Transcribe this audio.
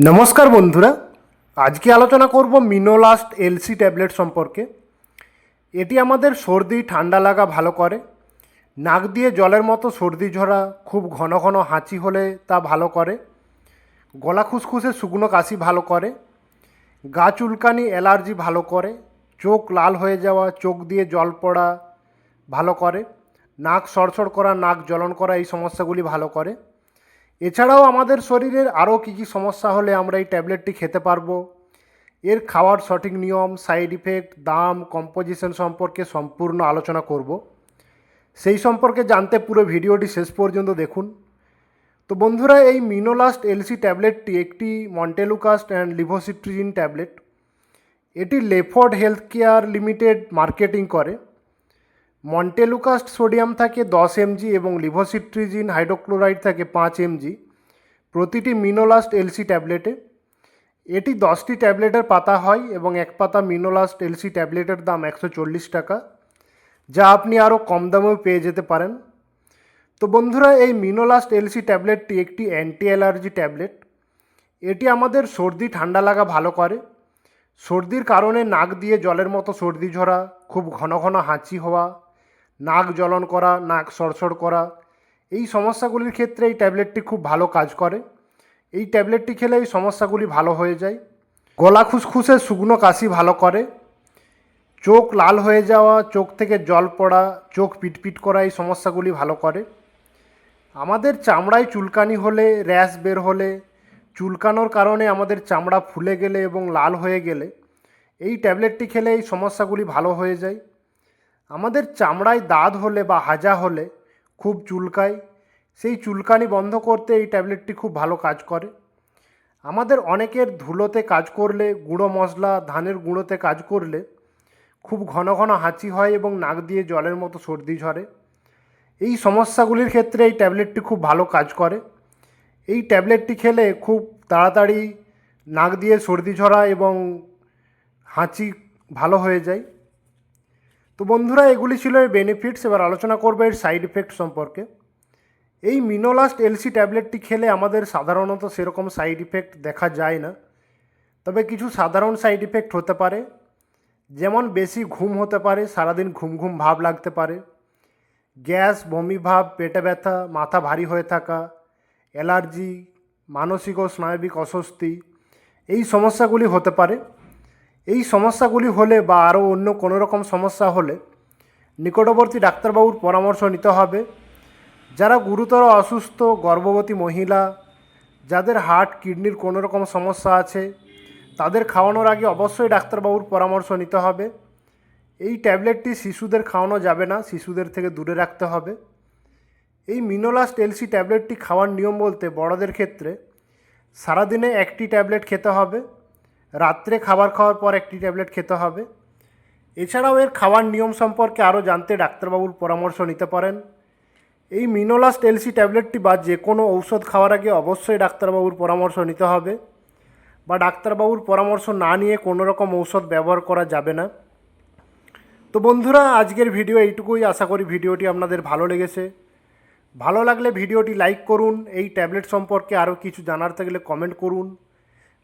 নমস্কার বন্ধুরা, আজকে আলোচনা করব মিনোলাস্ট এলসি ট্যাবলেট সম্পর্কে। এটি আমাদের সর্দি, ঠান্ডা লাগা ভালো করে। নাক দিয়ে জলের মতো সর্দি ঝরা, খুব ঘন ঘন হাঁচি হলে তা ভালো করে। গলা খুসখুসে শুকনো কাশি ভালো করে। গা চুলকানি, অ্যালার্জি ভালো করে। চোখ লাল হয়ে যাওয়া, চোখ দিয়ে জল পড়া ভালো করে। নাক সড়সড় করা, নাক জ্বলন করা এই সমস্যাগুলি ভালো করে। এছাড়াও আমাদের শরীরের আরও কী কী সমস্যা হলে আমরা এই ট্যাবলেটটি খেতে পারব? এর খাওয়ার সঠিক নিয়ম, সাইড ইফেক্ট, দাম, কম্পোজিশন সম্পর্কে সম্পূর্ণ আলোচনা করব। সেই সম্পর্কে জানতে পুরো ভিডিওটি শেষ পর্যন্ত দেখুন। তো বন্ধুরা, এই মিনোলাস্ট এলসি ট্যাবলেটটি একটি মন্টেলুকাস্ট অ্যান্ড লিভোসিট্রিজিন ট্যাবলেট। এটি Leeford health care limited marketing করে। মন্টেলুকাস্ট সোডিয়াম থাকে দশ এমজি এবং লিভোসিট্রিজিন হাইড্রোক্লোরাইড থাকে পাঁচ এমজি। প্রতিটি মিনোলাস্ট এলসি ট্যাবলেটে। এটি দশটি ট্যাবলেটের পাতা হয় এবং এক পাতা মিনোলাস্ট এলসি ট্যাবলেটের দাম একশো চল্লিশ টাকা, যা আপনি আরও কম দামেও পেয়ে যেতে পারেন। তো বন্ধুরা, এই মিনোলাস্ট এলসি ট্যাবলেটটি একটি অ্যান্টি অ্যালার্জি ট্যাবলেট। এটি আমাদের সর্দি, ঠান্ডা লাগা ভালো করে। সর্দির কারণে নাক দিয়ে জলের মতো সর্দি ঝরা, খুব ঘন ঘন হাঁচি হওয়া নাক জ্বলন করা, নাক সড়সড় করা। এই সমস্যাগুলির ক্ষেত্রে এই ট্যাবলেটটি খুব ভালো কাজ করে। এই ট্যাবলেটটি খেলে এই সমস্যাগুলি ভালো হয়ে যায়। গলা খুসখুসে শুকনো কাশি ভালো করে। চোখ লাল হয়ে যাওয়া, চোখ থেকে জল পড়া, চোখ পিটপিট করা এই সমস্যাগুলি ভালো করে। আমাদের চামড়ায় চুলকানি হলে, র্যাশ বের হলে, চুলকানোর কারণে আমাদের চামড়া ফুলে গেলে এবং লাল হয়ে গেলে, এই ট্যাবলেটটি খেলে এই সমস্যাগুলি ভালো হয়ে যায়। আমাদের চামড়ায় দাঁত হলে বা হাজা হলে, খুব চুলকায়। সেই চুলকানি বন্ধ করতে এই ট্যাবলেটটি খুব ভালো কাজ করে। আমাদের অনেকের ধুলোতে কাজ করলে, গুঁড়ো মশলা, ধানের গুঁড়োতে কাজ করলে খুব ঘন ঘন হাঁচি হয় এবং নাক দিয়ে জলের মতো সর্দি ঝরে। এই সমস্যাগুলির ক্ষেত্রে এই ট্যাবলেটটি খুব ভালো কাজ করে। এই ট্যাবলেটটি খেলে খুব তাড়াতাড়ি নাক দিয়ে সর্দি ঝরা এবং হাঁচি ভালো হয়ে যায়। তো বন্ধুরা, এগুলি ছিল এর বেনিফিটস এবার আলোচনা করবে এর সাইড ইফেক্ট সম্পর্কে। এই মিনোলাস্ট এলসি ট্যাবলেটটি খেলে আমাদের সাধারণত সেরকম সাইড ইফেক্ট দেখা যায় না। তবে কিছু সাধারণ সাইড ইফেক্ট হতে পারে। যেমন বেশি ঘুম হতে পারে, সারাদিন ঘুম ঘুম ভাব লাগতে পারে। গ্যাস, বমি ভাব, পেটে ব্যথা, মাথা ভারী হয়ে থাকা, অ্যালার্জি, মানসিক ও স্নায়বিক অস্বস্তি, এই সমস্যাগুলি হতে পারে। এই সমস্যাগুলি হলে বা আরও অন্য কোনো রকম সমস্যা হলে নিকটবর্তী ডাক্তারবাবুর পরামর্শ নিতে হবে। যারা গুরুতর অসুস্থ, গর্ভবতী মহিলা, যাদের হার্ট, কিডনির কোনো রকম সমস্যা আছে, তাদের খাওয়ানোর আগে অবশ্যই ডাক্তারবাবুর পরামর্শ নিতে হবে। এই ট্যাবলেটটি শিশুদের খাওয়ানো যাবে না, শিশুদের থেকে দূরে রাখতে হবে। এই মিনোলাস্ট এলসি ট্যাবলেটটি খাওয়ার নিয়ম বলতে বড়দের ক্ষেত্রে সারাদিনে একটি ট্যাবলেট খেতে হবে। রাত্রে খাবার খাওয়ার পর একটি ট্যাবলেট খেতে হবে। এছাড়াও এর খাওয়ার নিয়ম সম্পর্কে আরও জানতে ডাক্তারবাবুর পরামর্শ নিতে পারেন। এই মিনোলাস্ট এলসি ট্যাবলেটটি বা যে কোনো ঔষধ খাওয়ার আগে অবশ্যই ডাক্তারবাবুর পরামর্শ নিতে হবে বা ডাক্তারবাবুর পরামর্শ না নিয়ে কোনো রকম ঔষধ ব্যবহার করা যাবে না। তো বন্ধুরা, আজকের ভিডিও এইটুকুই। আশা করি ভিডিওটি আপনাদের ভালো লেগেছে। ভালো লাগলে ভিডিওটি লাইক করুন। এই ট্যাবলেট সম্পর্কে আরও কিছু জানার থাকলে কমেন্ট করুন।